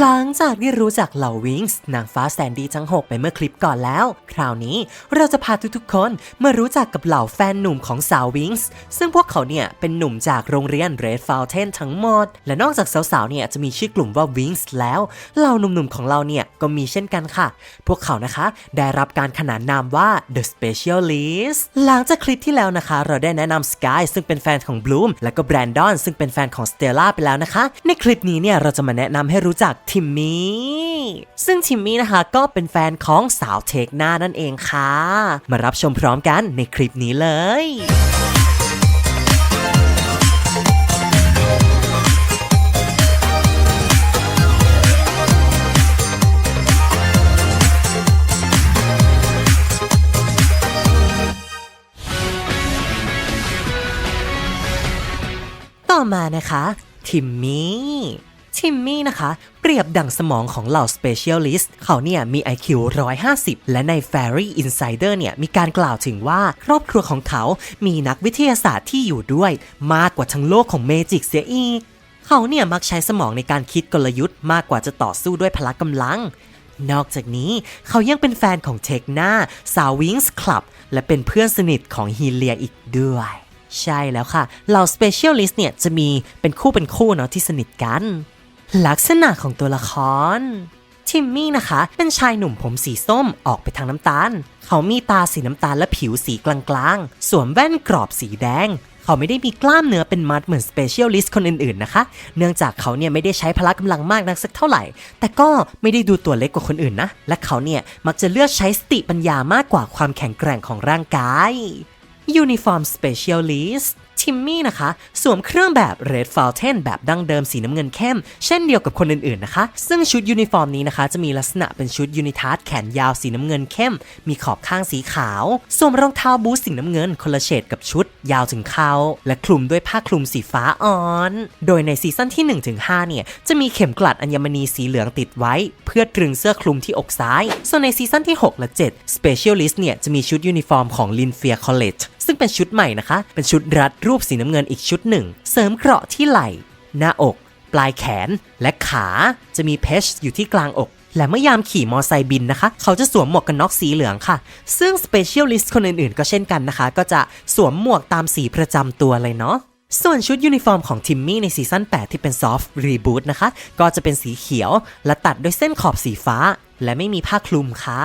หลังจากที่รู้จักเหล่าวิงส์นางฟ้าแซนดี้ทั้ง 6 ไปเมื่อคลิปก่อนแล้ว คราวนี้เราจะพาทุกๆคนมารู้จักกับเหล่าแฟนหนุ่มของสาววิงส์ซึ่งพวกเขาเนี่ยเป็นหนุ่มจากโรงเรียนเรดฟาวเทนทั้งหมด และนอกจากสาวๆเนี่ยจะมีชื่อกลุ่มว่าวิงส์แล้วเหล่าหนุ่มๆของเราเนี่ยก็มีเช่นกันค่ะ พวกเขานะคะได้รับการขนานนามว่า The Specialist หลังจากคลิปที่แล้วนะคะ เราได้แนะนำสกายซึ่งเป็นแฟนของบลูมและก็แบรนดอนซึ่งเป็นแฟนของสเตลล่าไปแล้วนะคะ ในคลิปนี้เนี่ยเราจะมาแนะนำให้รู้จักทิมมี่ซึ่งทิมมี่นะคะก็เป็นแฟนของสาวเทคหน้านั่นเองค่ะ มารับชมพร้อมกันในคลิปนี้เลยต่อมานะคะทิมมี่ ทิมมี่นะคะ เปรียบดั่งสมองของเหล่า Specialist เขาเนี่ยมี IQ 150 และใน Fairy Insider เนี่ยมีการกล่าวถึงว่าครอบครัวของเขา มีนักวิทยาศาสตร์ที่อยู่ด้วย มากกว่าทั้งโลกของเมจิกเสียอีก เขาเนี่ยมักใช้สมองในการคิดกลยุทธ์มากกว่าจะต่อสู้ด้วยพละกำลังนอกจากนี้เขายังเป็นแฟนของเทคนาสาววิงส์คลับ และเป็นเพื่อนสนิทของฮีเลียอีกด้วย ใช่แล้วค่ะ เหล่า Specialist เนี่ยจะมีเป็นคู่เป็นคู่เนาะที่สนิทกัน ลักษณะของตัวละคร ทิมมี่นะคะ เป็นชายหนุ่มผมสีส้มออกไปทางน้ำตาล เขามีตาสีน้ำตาลและผิวสีกลางๆ สวมแว่นกรอบสีแดง เขาไม่ได้มีกล้ามเนื้อเป็นมัดเหมือน Specialist คนอื่นๆนะคะ เนื่องจากเขาเนี่ยไม่ได้ใช้พละกำลังมากนักสักเท่าไหร่ แต่ก็ไม่ได้ดูตัวเล็กกว่าคนอื่นนะ และเขาเนี่ยมักจะเลือกใช้สติปัญญามากกว่าความแข็งแกร่งของร่างกาย Uniform Specialist ทิมมี่นะคะ สวมเครื่องแบบ Red Fountain แบบดั้งเดิมสีน้ำเงินเข้ม เช่นเดียวกับคนอื่นๆนะคะ ซึ่งชุดยูนิฟอร์มนี้นะคะ จะมีลักษณะเป็นชุดยูนิทัสแขนยาวสีน้ำเงินเข้ม มีขอบข้างสีขาวสวมรองเท้าบูทสีน้ำเงินคนละเฉดกับชุด ยาวถึงเข่าและคลุมด้วยผ้าคลุมสีฟ้าอ่อน โดยในซีซั่นที่ 1-5 เนี่ยจะมีเข็มกลัดอัญมณีสีเหลืองติดไว้ เพื่อตรึงเสื้อคลุมที่อกซ้าย ส่วนในซีซั่นที่ 6 และ 7 Specialist เนี่ยจะมีชุดยูนิฟอร์มของ Linfield College ซึ่งเป็นชุดใหม่นะคะ เป็นชุดรัดรูปสีน้ำเงินอีกชุดหนึ่ง เสริมเกราะที่ไหล่ หน้าอก ปลายแขน และขาจะมีเพชอยู่ที่กลางอก และเมื่อยามขี่มอไซค์บินนะคะ เขาจะสวมหมวกกันน็อกสีเหลืองค่ะ ซึ่ง Specialist คนอื่นๆ ก็เช่นกันนะคะ ก็จะสวมหมวกตามสีประจำตัวเลยเนาะส่วนชุดยูนิฟอร์มของทิมมี่ในซีซั่น 8 ที่เป็นซอฟต์รีบูตนะคะ ก็จะเป็นสีเขียว และตัดด้วยเส้นขอบสีฟ้า และไม่มีผ้าคลุมค่ะ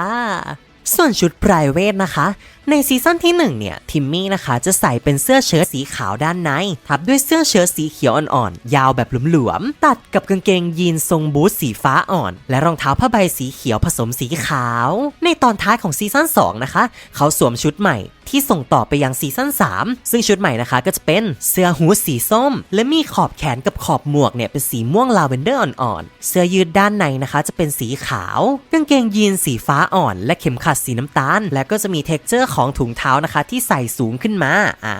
ส่วนชุด p r i v a t นะคะ ในซีซั่นที่1เนี่ยทิมมี่นะคะจะใส่เป็นเสื้อเชิ้ตสีขาวด้านใน ทับด้วยเสื้อเชิ้ตสีเขียวอ่อนๆ ยาวแบบหลวมๆ ตัดกับกางเกงยีนทรงบูทสีฟ้าอ่อน และรองเท้าผ้าใบสีเขียวผสมสีขาว ในตอนท้ายของซีซั่น2นะคะ เขาสวมชุดใหม่ที่ส่งต่อไปยังซีซั่น3 ซึ่งชุดใหม่นะคะก็จะเป็นเสื้อฮูสีส้ม และมีขอบแขนกับขอบหมวกเนี่ยเป็นสีม่วงลาเวนเดอร์อ่อนๆ เสื้อยืดด้านในนะคะจะเป็นสีขาว กางเกงยีนสีฟ้าอ่อน และเข็มขัดสีน้ำตาล และก็จะมีเท็กเจอร์ของถุงเท้านะคะ ที่ใส่สูงขึ้นมาอ่า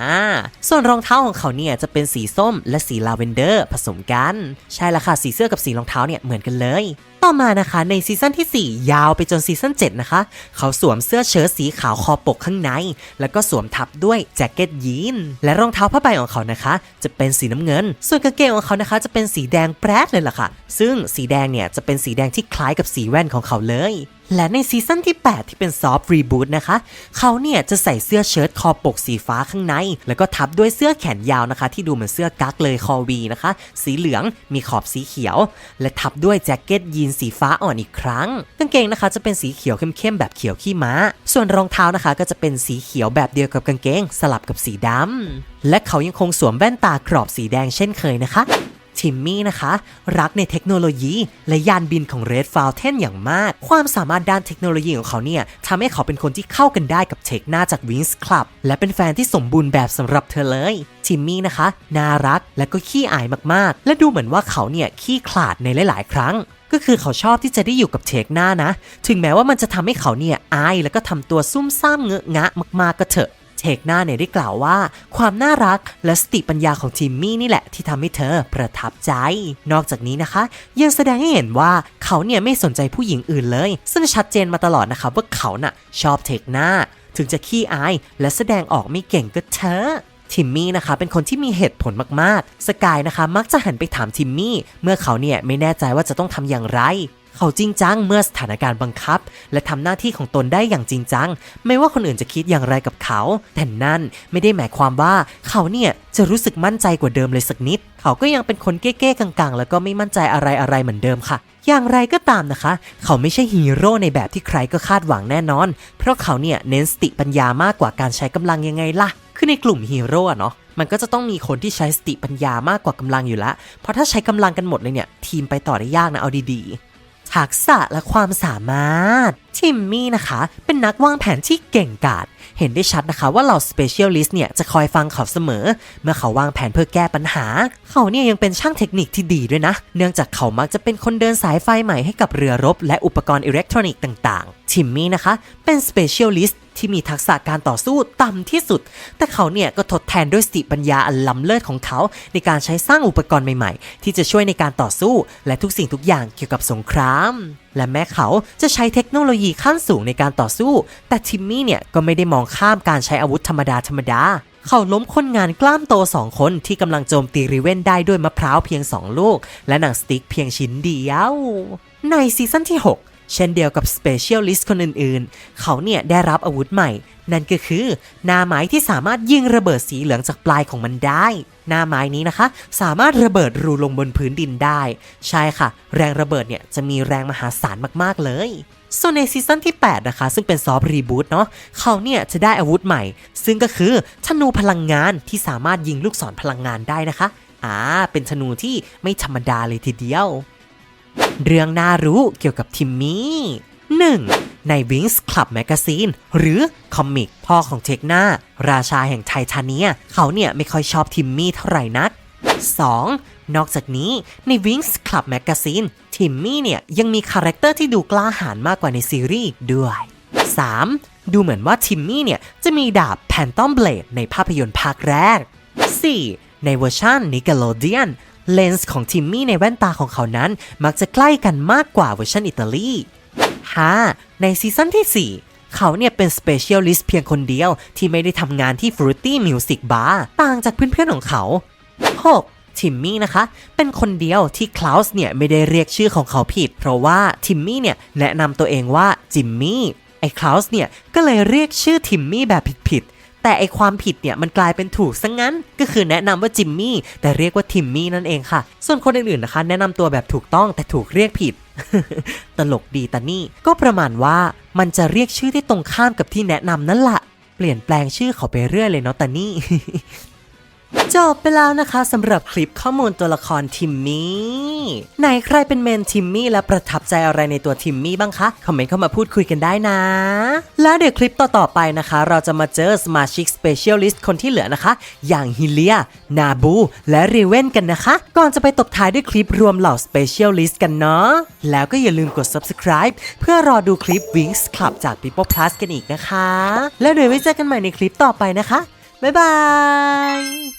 ส่วนรองเท้าของเขาเนี่ยจะเป็นสีส้ม และสีลาเวนเดอร์ ผสมกัน ใช่ละค่ะสีเสื้อกับสีรองเท้าเนี่ยเหมือนกันเลยต่อมานะคะในซีซั่นที่ 4 ยาวไปจนซีซั่น7 นะคะ เขาสวมเสื้อเชิ้ตสีขาวคอปกข้างใน แล้วก็สวมทับด้วยแจ็คเก็ตยีนและรองเท้าผ้าใบของเขานะคะ จะเป็นสีน้ำเงิน ส่วนกางเกงของเขานะคะ จะเป็นสีแดงแปรดเลยล่ะค่ะ ซึ่งสีแดงเนี่ยจะเป็นสีแดงที่คล้ายกับสีแว่นของเขาเลยและในซีซั่นที่ 8 ที่เป็นซอฟต์รีบูตนะคะ เขาเนี่ยจะใส่เสื้อเชิ้ตคอปกสีฟ้าข้างใน แล้วก็ทับด้วยเสื้อแขนยาวนะคะ ที่ดูเหมือนเสื้อกั๊กเลยคอวีนะคะ สีเหลืองมีขอบสีเขียว และทับด้วยแจ็คเก็ตยีนสีฟ้าอ่อนอีกครั้งกางเกงนะคะจะเป็นสีเขียวเข้มๆแบบเขียวขี้ม้า ส่วนรองเท้านะคะ ก็จะเป็นสีเขียวแบบเดียวกับกางเกง สลับกับสีดำและเขายังคงสวมแว่นตา กรอบสีแดงเช่นเคยนะคะ ทิมมี่นะคะ รักในเทคโนโลยี และยานบินของ Red Fountain อย่างมาก ความสามารถด้านเทคโนโลยีของเขาเนี่ยทำให้เขาเป็นคนที่เข้ากันได้กับเทคหน้าจาก Wings Club และเป็นแฟนที่สมบูรณ์แบบสำหรับเธอเลยทิมมี่นะคะ น่ารักและก็ขี้อายมากๆ และดูเหมือนว่าเขาเนี่ยขี้ขลาดในหลาย ๆ ครั้งก็คือเขาชอบที่จะได้อยู่กับเทคหน้านะ ถึงแม้ว่ามันจะทำให้เขาเนี่ยอายแล้วก็ทำตัวซุ่มซ่ามเงอะงะมากๆก็เถอะ เทคหน้าเนี่ยได้กล่าวว่า ความน่ารักและสติปัญญาของทิมมี่นี่แหละที่ทำให้เธอประทับใจ นอกจากนี้นะคะ ยังแสดงให้เห็นว่าเขาเนี่ยไม่สนใจผู้หญิงอื่นเลย ซึ่งชัดเจนมาตลอดนะคะว่าเขาน่ะชอบเทคหน้า ถึงจะขี้อายและแสดงออกไม่เก่งก็เถอะทิมมี่นะคะเป็นคนที่มีเหตุผลมากๆ สกายนะคะมักจะหันไปถามทิมมี่เมื่อเขาเนี่ยไม่แน่ใจว่าจะต้องทำอย่างไร เขาจริงจังเมื่อสถานการณ์บังคับ และทำหน้าที่ของตนได้อย่างจริงจัง ไม่ว่าคนอื่นจะคิดอย่างไรกับเขา แต่นั่นไม่ได้หมายความว่าเขาเนี่ยจะรู้สึกมั่นใจกว่าเดิมเลยสักนิด เขาก็ยังเป็นคนเก้ๆกังๆ แล้วก็ไม่มั่นใจอะไรอะไรๆเหมือนเดิมค่ะ อย่างไรก็ตามนะคะ เขาไม่ใช่ฮีโร่ในแบบที่ใครก็คาดหวังแน่นอน เพราะเขาเนี่ยเน้นสติปัญญามากกว่าการใช้กำลังยังไงล่ะ คือในกลุ่มฮีโร่เนาะมันก็จะต้องมีคนที่ใช้สติปัญญามากกว่ากำลังอยู่ละเพราะถ้าใช้กำลังกันหมดเลยเนี่ย ทีมไปต่อได้ยากนะเอาดีๆ ทักษะและความสามารถ ทิมมี่นะคะ เป็นนักวางแผนที่เก่งกาจเห็นได้ชัดนะคะว่าเหล่าสเปเชียลิสต์เนี่ยจะคอยฟังเขาเสมอ เมื่อเขาวางแผนเพื่อแก้ปัญหา เขาเนี่ยยังเป็นช่างเทคนิคที่ดีด้วยนะ เนื่องจากเขามักจะเป็นคนเดินสายไฟใหม่ให้กับเรือรบ และอุปกรณ์อิเล็กทรอนิกส์ต่างๆ ทิมมี่นะคะ เป็นสเปเชียลิสต์ ที่มีทักษะการต่อสู้ต่ำที่สุด แต่เขาเนี่ยก็ทดแทนด้วยสติปัญญาอันล้ำเลิศของเขา ในการใช้สร้างอุปกรณ์ใหม่ๆ ที่จะช่วยในการต่อสู้ และทุกสิ่งทุกอย่างเกี่ยวกับสงคราม และแม้เขาจะใช้เทคโนโลยีขั้นสูงในการต่อสู้ แต่ทิมมี่เนี่ยก็ไม่ได้มองข้ามการใช้อาวุธธรรมดาธรรมดาเขาล้มคนงานกล้ามโตสองคนที่กำลังโจมตีริเวนได้ด้วยมะพร้าวเพียง2ลูก และหนังสติ๊กเพียงชิ้นเดียว ในซีซั่นที่ 6 เช่นเดียวกับ Specialist คนอื่นๆ เขาเนี่ยได้รับอาวุธใหม่ นั่นก็คือหน้าไม้ที่สามารถยิงระเบิดสีเหลืองจากปลายของมันได้ หน้าไม้นี้นะคะ สามารถระเบิดรูลงบนพื้นดินได้ ใช่ค่ะ แรงระเบิดเนี่ยจะมีแรงมหาศาลมากๆเลยส่วนในซีซั่นที่ 8 นะคะ ซึ่งเป็นซอฟต์รีบูตเนาะเขาเนี่ยจะได้อาวุธใหม่ ซึ่งก็คือธนูพลังงานที่สามารถยิงลูกศรพลังงานได้นะคะ อ่า เป็นธนูที่ไม่ธรรมดาเลยทีเดียว เรื่องน่ารู้เกี่ยวกับทิมมี่ 1. ใน Wings Club Magazine หรือคอมิกพ่อของเทคนาราชาแห่งไททาเนีย เขาเนี่ยไม่ค่อยชอบทิมมี่เท่าไหร่นัก 2. นอกจากนี้ใน Wings Club Magazine ทิมมี่เนี่ยยังมีคาแรคเตอร์ที่ดูกล้าหาญมากกว่าในซีรีส์ด้วย 3. ดูเหมือนว่าทิมมี่เนี่ยจะมีดาบแพนตอมเบลดในภาพยนตร์ภาคแรก 4. ในเวอร์ชันนิก e โลเดียน เลนส์ของทิมมี่ในแว่นตาของเขานั้นมักจะใกล้กันมากกว่าเวอร์ชันอิตาลี 5. ในซีซั่นที่ 4 เขาเนี่ยเป็น Specialist เพียงคนเดียวที่ไม่ได้ทำงานที่ Fruity Music Bar ต่างจากเพื่อนๆของเขา 6. ทิมมี่นะคะ เป็นคนเดียวที่คลาวส์เนี่ยไม่ได้เรียกชื่อของเขาผิด เพราะว่าทิมมี่เนี่ยแนะนำตัวเองว่าจิมมี่ไอ้คลาวส์เนี่ยก็เลยเรียกชื่อทิมมี่แบบผิด แต่ไอความผิดเนี่ยมันกลายเป็นถูกซะงงั้น ก็คือแนะนำว่าจิมมี่แต่เรียกว่าทิมมี่นั่นเองค่ะ ส่วนคนอื่นๆนะคะ แนะนำตัวแบบถูกต้องแต่ถูกเรียกผิด ตลกดีตานี่ก็ประมาณว่ามันจะเรียกชื่อที่ตรงข้ามกับที่แนะนำนั่นละเปลี่ยนแปลงชื่อเขาไปเรื่อยเลยเนาะตานี่ จบไปแล้วนะคะสำหรับคลิปข้อมูลตัวละครทิมมี่ไหนใครเป็นเมนทิมมี่และประทับใจอะไรในตัวทิมมี่บ้างคะคอมเมนต์เข้ามาพูดคุยกันได้นะ แล้วเดี๋ยวคลิปต่อ ๆ ไปนะคะ เราจะมาเจอสมาชิก Specialist คนที่เหลือนะคะ อย่างฮิเลีย นาบู และรีเวนกันนะคะ ก่อนจะไปตบท้ายด้วยคลิปรวมเหล่า Specialist กันเนาะแล้วก็อย่าลืมกด subscribe เพื่อรอดูคลิป Wings Club จาก People Plus กันอีกนะคะ แล้วเดี๋ยวไว้เจอกันใหม่ในคลิปต่อไปนะคะบ๊ายบาย